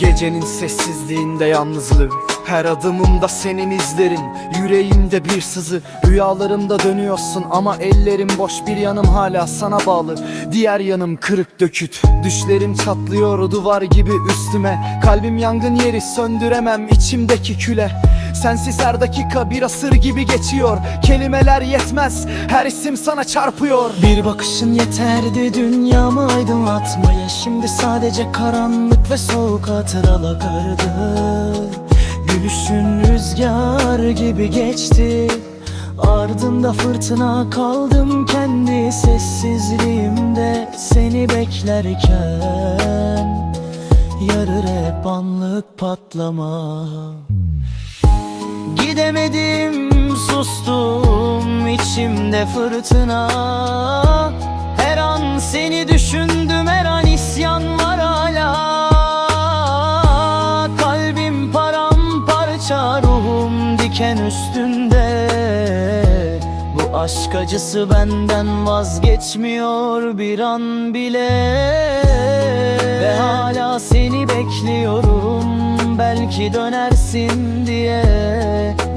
Gecenin sessizliğinde yalnızlığı Her adımımda senin izlerin. Yüreğimde bir sızı. Rüyalarımda dönüyorsun ama ellerim boş. Bir yanım hala sana bağlı. Diğer yanım kırık döküt. Düşlerim çatlıyor duvar gibi üstüme. Kalbim yangın yeri söndüremem içimdeki küle Sensiz her dakika bir asır gibi geçiyor. Kelimeler yetmez her isim sana çarpıyor. Bir bakışın yeterdi dünyamı aydınlatmaya. Şimdi sadece karanlık ve soğuk hatıralar kaldı Gülüşün rüzgar gibi geçti. Ardında fırtına kaldım kendi sessizliğimde. Seni beklerken Yarı rap anlık patlama Gidemedim sustum içimde fırtına. Her an seni düşündüm her an isyan var hala. Kalbim paramparça ruhum diken üstünde. Bu aşk acısı benden vazgeçmiyor bir an bile. Ve hala seni bekliyorum Belki dönersin diye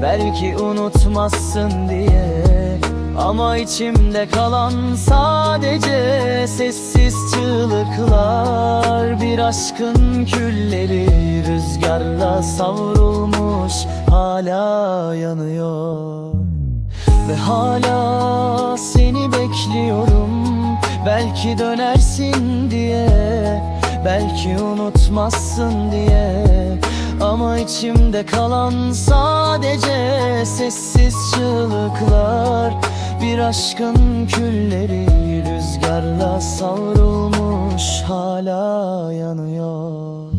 Belki unutmazsın diye. Ama içimde kalan sadece Sessiz çığlıklar. Bir aşkın külleri Rüzgarla savrulmuş Hala yanıyor. Ve hala seni bekliyorum. Belki dönersin diye Belki unutmazsın diye Ama içimde kalan sadece Sessiz çığlıklar. Bir aşkın külleri Rüzgarla savrulmuş Hala yanıyor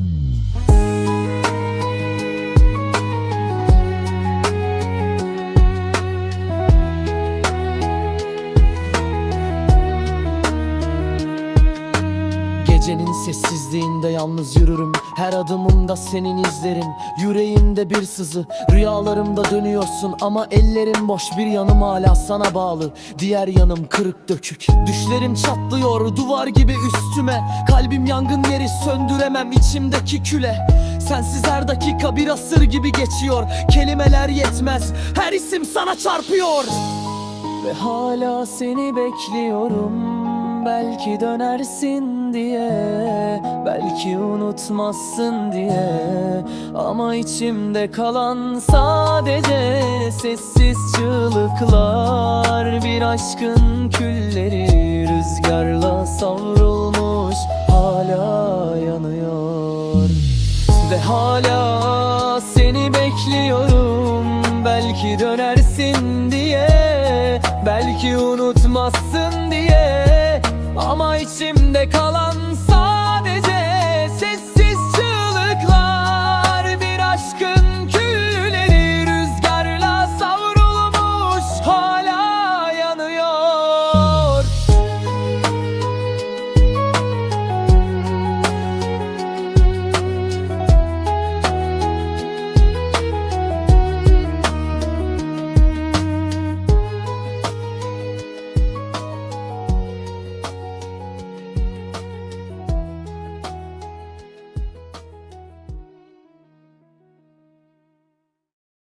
Gecenin sessizliğinde yalnız yürürüm. Her adımımda senin izlerin Yüreğimde bir sızı Rüyalarımda dönüyorsun. Ama ellerim boş Bir yanım hala sana bağlı. Diğer yanım kırık dökük. Düşlerim çatlıyor duvar gibi üstüme. Kalbim yangın yeri söndüremem içimdeki küle. Sensiz her dakika bir asır gibi geçiyor. Kelimeler yetmez her isim sana çarpıyor. Ve hala seni bekliyorum Belki dönersin diye Belki unutmazsın diye. Ama içimde kalan sadece Sessiz çığlıklar. Bir aşkın külleri Rüzgarla savrulmuş Hala yanıyor. Ve hala seni bekliyorum. Belki dönersin diye Belki unutmazsın diye içimde kalan